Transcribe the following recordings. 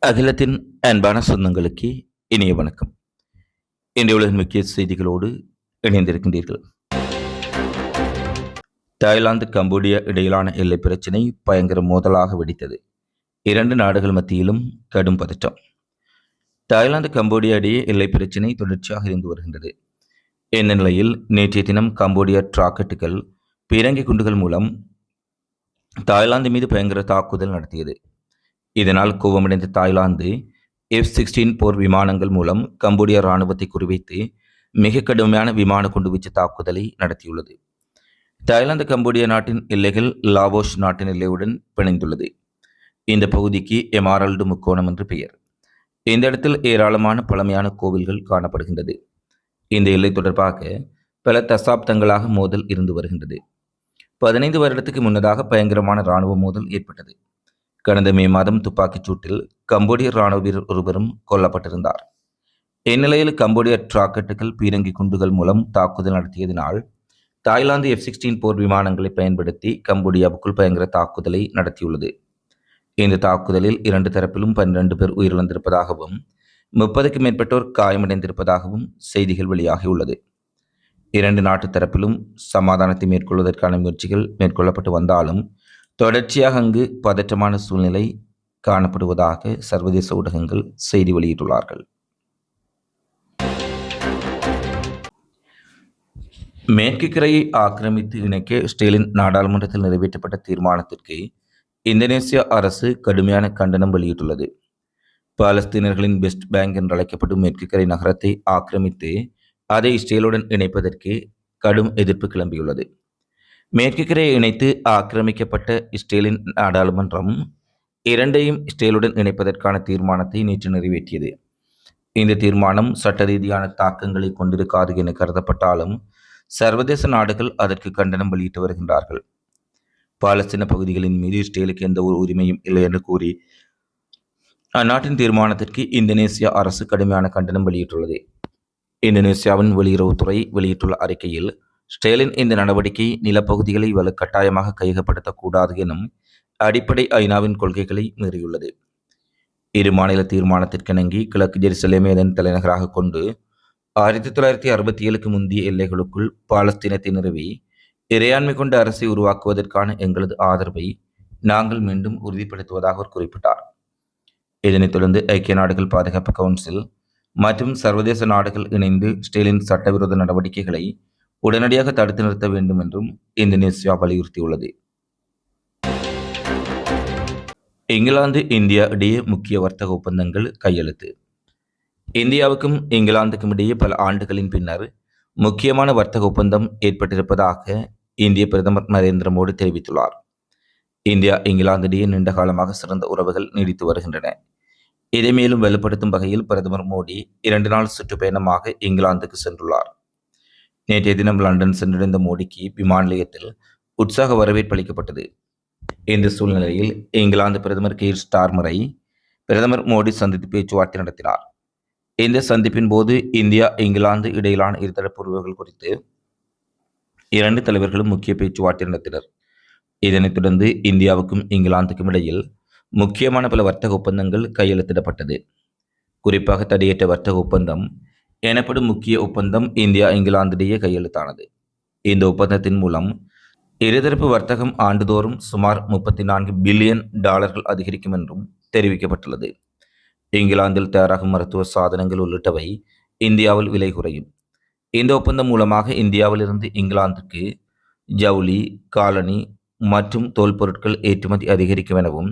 அகிலத்தின் அன்பான சொந்தங்களுக்கு இனிய வணக்கம். இன்றைய உலகின் முக்கிய செய்திகளோடு இணைந்திருக்கின்றீர்கள். தாய்லாந்து கம்போடியா இடையிலான எல்லை பிரச்சினை பயங்கர மோதலாக வெடித்தது. இரண்டு நாடுகள் மத்தியிலும் கடும் பதற்றம். தாய்லாந்து கம்போடியா இடையே எல்லை பிரச்சினை தொடர்ச்சியாக இருந்து வருகின்றது. இந்த நிலையில் நேற்றைய தினம் கம்போடியா ராக்கெட்டுகள் பீரங்கி குண்டுகள் மூலம் தாய்லாந்து மீது பயங்கர தாக்குதல் நடத்தியது. இதனால் கோபமடைந்த தாய்லாந்து எஃப் சிக்ஸ்டீன் போர் விமானங்கள் மூலம் கம்போடியா இராணுவத்தை குறிவைத்து மிக கடுமையான விமான குண்டுவீச்சு தாக்குதலை நடத்தியுள்ளது. தாய்லாந்து கம்போடியா நாட்டின் எல்லைகள் லாவோஸ் நாட்டின் எல்லையுடன் பிணைந்துள்ளது. இந்த பகுதிக்கு எமாரல்டு முக்கோணம் என்று பெயர். இந்த இடத்தில் ஏராளமான பழமையான கோவில்கள் காணப்படுகின்றது. இந்த எல்லை தொடர்பாக பல தசாப்தங்களாக மோதல் இருந்து வருகின்றது. பதினைந்து வருடத்துக்கு முன்னதாக பயங்கரமான இராணுவ மோதல் ஏற்பட்டது. கடந்த மே மாதம் துப்பாக்கிச் சூட்டில் கம்போடிய ராணுவ வீரர் ஒருவரும் கொல்லப்பட்டிருந்தார். இந்நிலையில் கம்போடிய ராக்கெட்டுகள் பீரங்கி குண்டுகள் மூலம் தாக்குதல் நடத்தியதினால் தாய்லாந்து எஃப் சிக்ஸ்டீன் போர் விமானங்களை பயன்படுத்தி கம்போடியாவுக்குள் பயங்கர தாக்குதலை நடத்தியுள்ளது. இந்த தாக்குதலில் இரண்டு தரப்பிலும் பன்னிரண்டு பேர் உயிரிழந்திருப்பதாகவும் முப்பதுக்கும் மேற்பட்டோர் காயமடைந்திருப்பதாகவும் செய்திகள் வெளியாகியுள்ளது. இரண்டு நாட்டு தரப்பிலும் சமாதானத்தை மேற்கொள்வதற்கான முயற்சிகள் மேற்கொள்ளப்பட்டு வந்தாலும் தொடர்ச்சியாக அங்கு பதற்றமான சூழ்நிலை காணப்படுவதாக சர்வதேச ஊடகங்கள் செய்தி வெளியிட்டுள்ளார்கள். மேற்கு கரையை ஆக்கிரமித்து இணைக்க ஸ்டெயிலின் நாடாளுமன்றத்தில் நிறைவேற்றப்பட்ட தீர்மானத்திற்கு இந்தோனேசியா அரசு கடுமையான கண்டனம் வெளியிட்டுள்ளது. பாலஸ்தீனர்களின் பெஸ்ட் பேங்க் என்று அழைக்கப்படும் மேற்கு கரை நகரத்தை ஆக்கிரமித்து அதை இஸ்ரேலுடன் இணைப்பதற்கு கடும் எதிர்ப்பு கிளம்பியுள்ளது. மேற்கு கரையை இணைத்து ஆக்கிரமிக்கப்பட்ட இஸ்ரேலின் நாடாளுமன்றம் இரண்டையும் இஸ்ரேலுடன் இணைப்பதற்கான தீர்மானத்தை நேற்று நிறைவேற்றியது. இந்த தீர்மானம் சட்ட ரீதியான தாக்கங்களை கொண்டிருக்காது என கருதப்பட்டாலும் சர்வதேச நாடுகள் அதற்கு கண்டனம் வெளியிட்டு வருகின்றார்கள். பாலஸ்தீன பகுதிகளின் மீது இஸ்ரேலுக்கு எந்த ஒரு உரிமையும் இல்லை என்று கூறி அந்நாட்டின் தீர்மானத்திற்கு இந்தோனேசியா அரசு கடுமையான கண்டனம் வெளியிட்டுள்ளது. இந்தோனேசியாவின் வெளியுறவுத்துறை வெளியிட்டுள்ள அறிக்கையில் ஸ்டேலின் இந்த நடவடிக்கை நிலப்பகுதிகளை வலுக்கட்டாயமாக கையகப்படுத்தக்கூடாது எனும் அடிப்படை ஐநாவின் கொள்கைகளை மீறியுள்ளது. இரு மாநில தீர்மானத்திற்கிணங்கி கிழக்கு ஜெருசலேமே அதன் தலைநகராக கொண்டு ஆயிரத்தி தொள்ளாயிரத்தி அறுபத்தி ஏழுக்கு முந்தைய எல்லைகளுக்குள் பாலஸ்தீனத்தை நிறுவி இறையாண்மை கொண்ட அரசை உருவாக்குவதற்கான எங்களது ஆதரவை நாங்கள் மீண்டும் உறுதிப்படுத்துவதாக அவர் குறிப்பிட்டார். இதனைத் தொடர்ந்து ஐக்கிய நாடுகள் பாதுகாப்பு கவுன்சில் மற்றும் சர்வதேச நாடுகள் இணைந்து ஸ்டேலின் சட்டவிரோத நடவடிக்கைகளை உடனடியாக தடுத்து நிறுத்த வேண்டும் என்றும் இந்தோனேசியா வலியுறுத்தியுள்ளது. இங்கிலாந்து இந்தியா இடையே முக்கிய வர்த்தக ஒப்பந்தங்கள் கையெழுத்து. இந்தியாவுக்கும் இங்கிலாந்துக்கும் இடையே பல ஆண்டுகளின் பின்னர் முக்கியமான வர்த்தக ஒப்பந்தம் ஏற்பட்டிருப்பதாக இந்திய பிரதமர் நரேந்திர மோடி தெரிவித்துள்ளார். இந்தியா இங்கிலாந்து இடையே நீண்ட காலமாக சிறந்த உறவுகள் நீடித்து வருகின்றன. இதை மேலும் வலுப்படுத்தும் வகையில் பிரதமர் மோடி இரண்டு நாள் சுற்றுப்பயணமாக இங்கிலாந்துக்கு சென்றுள்ளார். நேற்றைய தினம் லண்டன் சென்றடைந்த மோடிக்கு விமான நிலையத்தில் உற்சாக வரவேற்பு அளிக்கப்பட்டது. இந்த சூழ்நிலையில் இங்கிலாந்து பிரதமர் கீர் ஸ்டார்மரை பிரதமர் மோடி சந்தித்து பேச்சுவார்த்தை நடத்தினார். இந்த சந்திப்பின் போது இந்தியா இங்கிலாந்து இடையிலான இருதரப்பு உறவுகள் குறித்து இரண்டு தலைவர்களும் முக்கிய பேச்சுவார்த்தை நடத்தினர். இதனைத் தொடர்ந்து இந்தியாவுக்கும் இங்கிலாந்துக்கும் இடையில் முக்கியமான பல வர்த்தக ஒப்பந்தங்கள் கையெழுத்திடப்பட்டது. குறிப்பாக தடையற்ற வர்த்தக ஒப்பந்தம் எனப்படும் முக்கிய ஒப்பந்தம் இந்தியா இங்கிலாந்திடையே கையெழுத்தானது. இந்த ஒப்பந்தத்தின் மூலம் இருதரப்பு வர்த்தகம் ஆண்டுதோறும் சுமார் முப்பத்தி நான்கு பில்லியன் டாலர்கள் அதிகரிக்கும் என்றும் தெரிவிக்கப்பட்டுள்ளது. இங்கிலாந்தில் தயாராகும் மருத்துவ சாதனங்கள் உள்ளிட்டவை இந்தியாவில் விலை குறையும். இந்த ஒப்பந்தம் மூலமாக இந்தியாவிலிருந்து இங்கிலாந்துக்கு ஜவுளி காலனி மற்றும் தோல் பொருட்கள் ஏற்றுமதி அதிகரிக்கும் எனவும்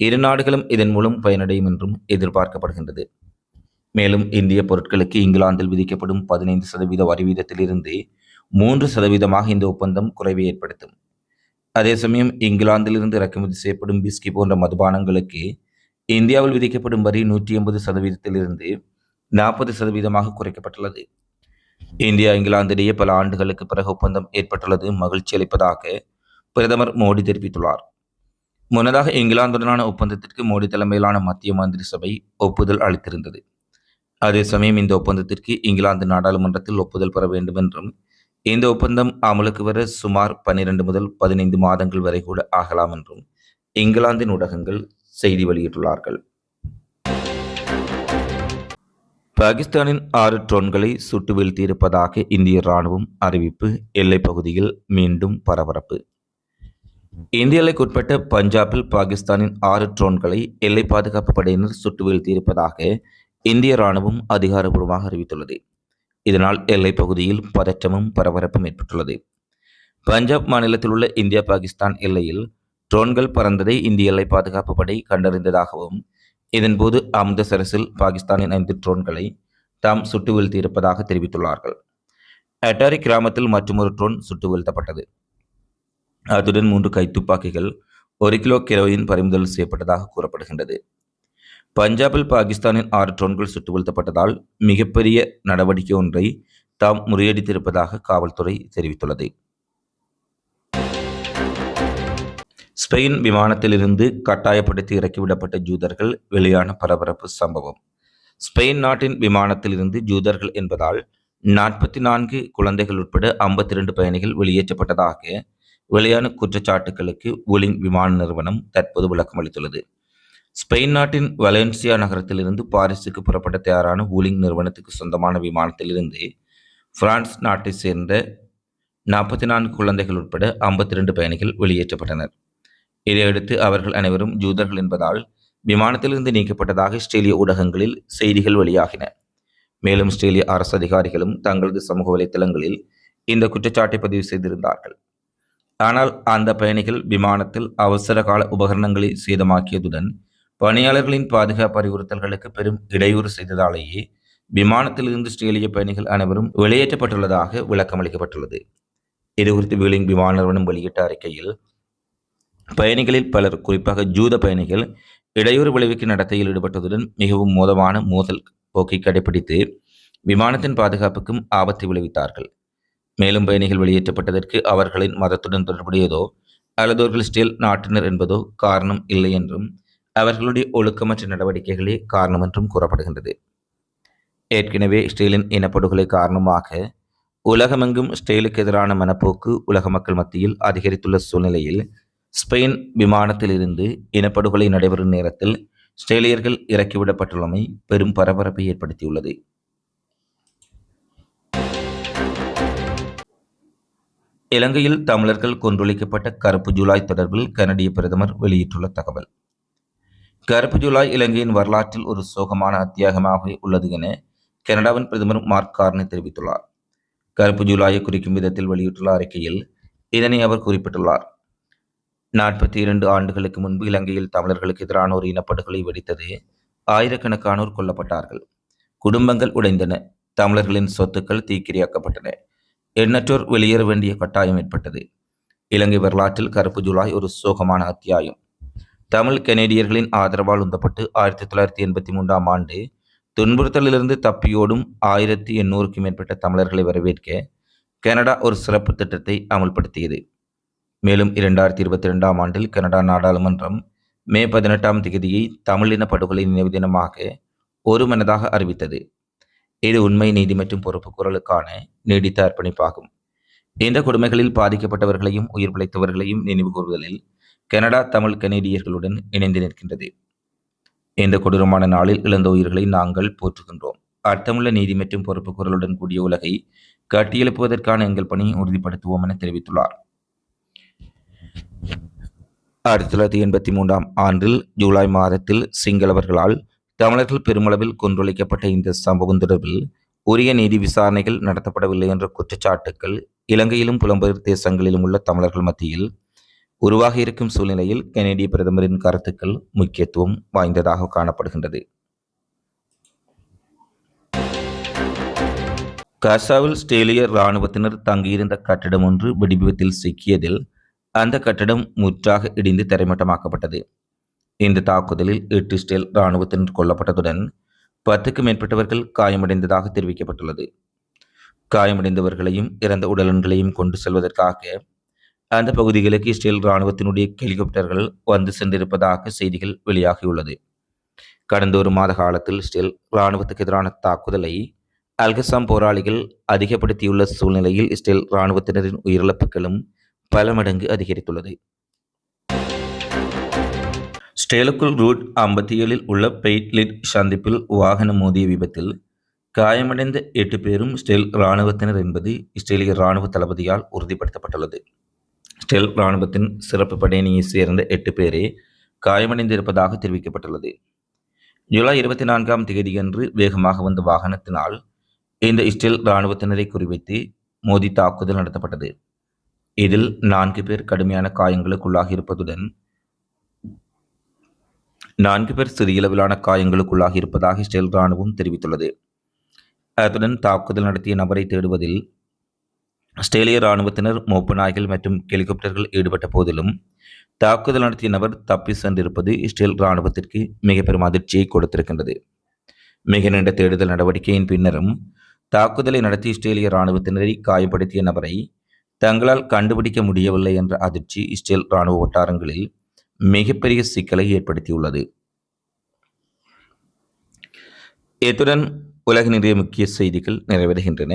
இரு நாடுகளும் இதன் மூலம் பயனடையும் என்றும் எதிர்பார்க்கப்படுகின்றது. மேலும் இந்திய பொருட்களுக்கு இங்கிலாந்தில் விதிக்கப்படும் பதினைந்து சதவீத வரி வீதத்திலிருந்து மூன்று சதவீதமாக இந்த ஒப்பந்தம் குறைவை ஏற்படுத்தும். அதே சமயம் இங்கிலாந்திலிருந்து இறக்குமதி செய்யப்படும் பிஸ்கி போன்ற மதுபானங்களுக்கு இந்தியாவில் விதிக்கப்படும் வரி நூற்றி எண்பது சதவீதத்திலிருந்து நாற்பது சதவீதமாக குறைக்கப்பட்டுள்ளது. இந்தியா இங்கிலாந்திடையே பல ஆண்டுகளுக்கு பிறகு ஒப்பந்தம் ஏற்பட்டுள்ளது. மகிழ்ச்சி அளிப்பதாக பிரதமர் மோடி தெரிவித்துள்ளார். முன்னதாக இங்கிலாந்துடனான ஒப்பந்தத்திற்கு மோடி தலைமையிலான மத்திய மந்திரி சபை ஒப்புதல் அளித்திருந்தது. அதே சமயம் இந்த ஒப்பந்தத்திற்கு இங்கிலாந்து நாடாளுமன்றத்தில் ஒப்புதல் பெற வேண்டும் என்றும் இந்த ஒப்பந்தம் அமலுக்கு வர சுமார் பன்னிரண்டு முதல் பதினைந்து மாதங்கள் வரை கூட ஆகலாம் என்றும் இங்கிலாந்தின் ஊடகங்கள் செய்தி வெளியிட்டுள்ளார்கள். பாகிஸ்தானின் ஆறு ட்ரோன்களை சுட்டு வீழ்த்தியிருப்பதாக இந்திய ராணுவம் அறிவிப்பு. எல்லைப் பகுதியில் மீண்டும் பரபரப்பு. இந்திய எல்லைக்குட்பட்ட பஞ்சாபில் பாகிஸ்தானின் ஆறு ட்ரோன்களை எல்லை பாதுகாப்பு படையினர் சுட்டு வீழ்த்தியிருப்பதாக இந்திய ராணுவம் அதிகாரப்பூர்வமாக அறிவித்துள்ளது. இதனால் எல்லைப் பகுதியில் பதற்றமும் பரபரப்பும் ஏற்பட்டுள்ளது. பஞ்சாப் மாநிலத்தில் உள்ள இந்தியா பாகிஸ்தான் எல்லையில் ட்ரோன்கள் பறந்ததை இந்திய எல்லை பாதுகாப்பு படை கண்டறிந்ததாகவும் இதன்போது அமிர்தசரஸில் பாகிஸ்தானின் ஐந்து ட்ரோன்களை தாம் சுட்டு வீழ்த்தியிருப்பதாக தெரிவித்துள்ளார்கள். அட்டாரி கிராமத்தில் மற்றொரு ட்ரோன் சுட்டு வீழ்த்தப்பட்டது அத்துடன் மூன்று கைத்துப்பாக்கிகள் ஒரு கிலோ கிரோயின் பறிமுதல் செய்யப்பட்டதாக கூறப்படுகின்றது. பஞ்சாபில் பாகிஸ்தானின் ஆறு ட்ரோன்கள் சுட்டுவீழ்த்தப்பட்டதால் மிகப்பெரிய நடவடிக்கை ஒன்றை தாம் முறியடித்திருப்பதாக காவல்துறை தெரிவித்துள்ளது. ஸ்பெயின் விமானத்திலிருந்து கட்டாயப்படுத்தி இறக்கிவிடப்பட்ட ஜூதர்கள் வெளியான பரபரப்பு சம்பவம். ஸ்பெயின் நாட்டின் விமானத்திலிருந்து ஜூதர்கள் என்பதால் நாற்பத்தி நான்கு குழந்தைகள் உட்பட ஐம்பத்தி இரண்டு பயணிகள் வெளியேற்றப்பட்டதாக வெளியான குற்றச்சாட்டுகளுக்கு ஒலிங் விமான நிறுவனம் தற்போது விளக்கம் அளித்துள்ளது ஸ்பெயின் நாட்டின் வலென்சியா நகரத்திலிருந்து பாரிஸுக்கு புறப்பட்ட தயாரான ஊலிங் நிறுவனத்துக்கு சொந்தமான விமானத்திலிருந்து பிரான்ஸ் நாட்டை சேர்ந்த நாற்பத்தி நான்கு குழந்தைகள் உட்பட ஐம்பத்தி ரெண்டு பயணிகள் வெளியேற்றப்பட்டனர். இதையடுத்து அவர்கள் அனைவரும் ஜூதர்கள் என்பதால் விமானத்திலிருந்து நீக்கப்பட்டதாக ஆஸ்திரேலிய ஊடகங்களில் செய்திகள் வெளியாகின. மேலும் ஆஸ்திரேலிய அரசு அதிகாரிகளும் தங்களது சமூக வலைத்தளங்களில் இந்த குற்றச்சாட்டை பதிவு செய்திருந்தார்கள். ஆனால் அந்த பயணிகள் விமானத்தில் அவசர கால உபகரணங்களை சேதமாக்கியதுடன் பணியாளர்களின் பாதுகாப்பு அறிவுறுத்தல்களுக்கு பெரும் இடையூறு செய்ததாலேயே விமானத்திலிருந்து ஆஸ்திரேலிய பயணிகள் அனைவரும் வெளியேற்றப்பட்டுள்ளதாக விளக்கமளிக்கப்பட்டுள்ளது. இதுகுறித்து வீலிங் விமான நிறுவனம் வெளியிட்ட அறிக்கையில் பயணிகளில் பலர் குறிப்பாக ஜூத பயணிகள் இடையூறு விளைவிக்கும் நடத்தையில் ஈடுபட்டதுடன் மிகவும் மோதமான மோதல் போக்கை கடைபிடித்து விமானத்தின் பாதுகாப்புக்கும் ஆபத்தை விளைவித்தார்கள். மேலும் பயணிகள் வெளியேற்றப்பட்டதற்கு அவர்களின் மதத்துடன் தொடர்புடையதோ அல்லது அவர்கள் நாட்டினர் என்பதோ காரணம் இல்லை என்றும் அவர்களுடைய ஒழுக்கமற்ற நடவடிக்கைகளே காரணம் என்றும் கூறப்படுகின்றது. ஏற்கனவே ஸ்டேலின் இனப்படுகொலை காரணமாக உலகமெங்கும் ஸ்டேலுக்கு எதிரான மனப்போக்கு உலக மக்கள் மத்தியில் அதிகரித்துள்ள சூழ்நிலையில் ஸ்பெயின் விமானத்திலிருந்து இனப்படுகொலை நடைபெறும் நேரத்தில் ஸ்டெயிலியர்கள் இறக்கிவிடப்பட்டுள்ளமை பெரும் பரபரப்பை ஏற்படுத்தியுள்ளது. இலங்கையில் தமிழர்கள் கொன்றொழிக்கப்பட்ட கருப்பு ஜூலாய் தொடர்பில் கனடிய பிரதமர் வெளியிட்டுள்ள தகவல். கருப்பு ஜூலாய் இலங்கையின் வரலாற்றில் ஒரு சோகமான அத்தியாகமாக உள்ளது என கனடாவின் பிரதமர் மார்க் கார்னி தெரிவித்துள்ளார். கருப்பு ஜூலாயை குறிக்கும் விதத்தில் வெளியிட்டுள்ள அறிக்கையில் இதனை அவர் குறிப்பிட்டுள்ளார். நாற்பத்தி இரண்டு ஆண்டுகளுக்கு முன்பு இலங்கையில் தமிழர்களுக்கு எதிரான ஒரு இனப்படுகொலை வெடித்தது ஆயிரக்கணக்கானோர் கொல்லப்பட்டார்கள். குடும்பங்கள் உடைந்தன. தமிழர்களின் சொத்துக்கள் தீக்கிரியாக்கப்பட்டன. எண்ணற்றோர் வெளியேற வேண்டிய கட்டாயம் ஏற்பட்டது. இலங்கை வரலாற்றில் கருப்பு ஜூலாய் ஒரு சோகமான அத்தியாயம். தமிழ் கனேடியர்களின் ஆதரவால் உந்தப்பட்டு ஆயிரத்தி தொள்ளாயிரத்தி எண்பத்தி மூன்றாம் ஆண்டு துன்புறுத்தலிலிருந்து தப்பியோடும் ஆயிரத்தி எண்ணூறுக்கும் மேற்பட்ட தமிழர்களை வரவேற்க கனடா ஒரு சிறப்பு திட்டத்தை அமல்படுத்தியது. மேலும் இரண்டாயிரத்தி இருபத்தி ரெண்டாம் ஆண்டில் கனடா நாடாளுமன்றம் மே பதினெட்டாம் தேதியை தமிழின படுகொலை நினைவு தினமாக ஒரு மனதாக அறிவித்தது. இது உண்மை நீதி மற்றும் பொறுப்பு குரலுக்கான நீடித்த அர்ப்பணிப்பாகும். இந்த கொடுமைகளில் பாதிக்கப்பட்டவர்களையும் உயிர் பிழைத்தவர்களையும் நினைவு கூறுதலில் கனடா தமிழ் கனேடியர்களுடன் இணைந்து நிற்கின்றது. இந்த கொடூரமான நாளில் இழந்த உயிர்களை நாங்கள் போற்றுகின்றோம். அர்த்தமுள்ள நீதி மற்றும் பொறுப்பு குரலுடன் கூடிய உலகை கட்டியெழுப்புவதற்கான எங்கள் பணியை உறுதிப்படுத்துவோம் என தெரிவித்துள்ளார். ஆயிரத்தி தொள்ளாயிரத்தி எண்பத்தி மூன்றாம் ஆண்டில் ஜூலை மாதத்தில் சிங்களவர்களால் தமிழர்கள் பெருமளவில் கொன்றொழிக்கப்பட்ட இந்த சம்பவம் தொடர்பில் உரிய நீதி விசாரணைகள் நடத்தப்படவில்லை என்ற குற்றச்சாட்டுக்கள் இலங்கையிலும் புலம்பெயர் தேசங்களிலும் உள்ள தமிழர்கள் மத்தியில் உருவாகி இருக்கும் சூழ்நிலையில் கனேடிய பிரதமரின் கருத்துக்கள் முக்கியத்துவம் வாய்ந்ததாக காணப்படுகின்றது. காசாவில் ஸ்டேலிய இராணுவத்தினர் தங்கியிருந்த கட்டிடம் ஒன்று வெடிவிபத்தில் சிக்கியதில் அந்த கட்டடம் முற்றாக இடிந்து தரைமட்டமாக்கப்பட்டது. இந்த தாக்குதலில் எட்டு ஸ்டேல் இராணுவத்தினர் கொல்லப்பட்டதுடன் பத்துக்கு மேற்பட்டவர்கள் காயமடைந்ததாக தெரிவிக்கப்பட்டுள்ளது. காயமடைந்தவர்களையும் இறந்த உடலன்களையும் கொண்டு செல்வதற்காக அந்த பகுதிகளுக்கு இஸ்ரேல் இராணுவத்தினுடைய ஹெலிகாப்டர்கள் வந்து சென்றிருப்பதாக செய்திகள் வெளியாகியுள்ளது. கடந்த ஒரு மாத காலத்தில் இஸ்ரேல் இராணுவத்துக்கு எதிரான தாக்குதலை அல்கசாம் போராளிகள் அதிகப்படுத்தியுள்ள சூழ்நிலையில் இஸ்ரேல் இராணுவத்தினரின் உயிரிழப்புகளும் பல மடங்கு அதிகரித்துள்ளது. ஸ்டேலுக்குள் ரூட் ஐம்பத்தி ஏழில் உள்ள பெய்ட்லிட் சந்திப்பில் வாகனம் மோதிய விபத்தில் காயமடைந்த எட்டு பேரும் இஸ்ரேல் இராணுவத்தினர் என்பது இஸ்ரேலிய இராணுவ தளபதியால் உறுதிப்படுத்தப்பட்டுள்ளது. ஸ்டெல் இராணுவத்தின் சிறப்பு படையணியைச் சேர்ந்த எட்டு பேரே காயமடைந்திருப்பதாக தெரிவிக்கப்பட்டுள்ளது. ஜூலை இருபத்தி நான்காம் தேதியன்று வேகமாக வந்த வாகனத்தினால் இந்த இஸ்ரேல் இராணுவத்தினரை குறிவைத்து மோதி தாக்குதல் நடத்தப்பட்டது. இதில் நான்கு பேர் கடுமையான காயங்களுக்குள்ளாகி இருப்பதுடன் நான்கு பேர் சிறிய அளவிலான காயங்களுக்குள்ளாகி இருப்பதாக இஸ்ரேல் இராணுவம் தெரிவித்துள்ளது. அத்துடன் தாக்குதல் நடத்திய நபரை தேடுவதில் ஆஸ்திரேலிய இராணுவத்தினர் மோப்பு நாய்கள் மற்றும் ஹெலிகாப்டர்கள் ஈடுபட்ட போதிலும் தாக்குதல் நடத்திய நபர் தப்பி சென்றிருப்பது இஸ்ரேல் இராணுவத்திற்கு மிக பெரும் அதிர்ச்சியை கொடுத்திருக்கின்றது. மிக நீண்ட தேடுதல் நடவடிக்கையின் பின்னரும் தாக்குதலை நடத்தி இஸ்ரேலிய இராணுவத்தினரை காயப்படுத்திய நபரை தங்களால் கண்டுபிடிக்க முடியவில்லை என்ற அதிர்ச்சி இஸ்ரேல் இராணுவ வட்டாரங்களில் மிகப்பெரிய சிக்கலை ஏற்படுத்தியுள்ளது. இத்துடன் உலக நிறைய முக்கிய செய்திகள் நிறைவேறுகின்றன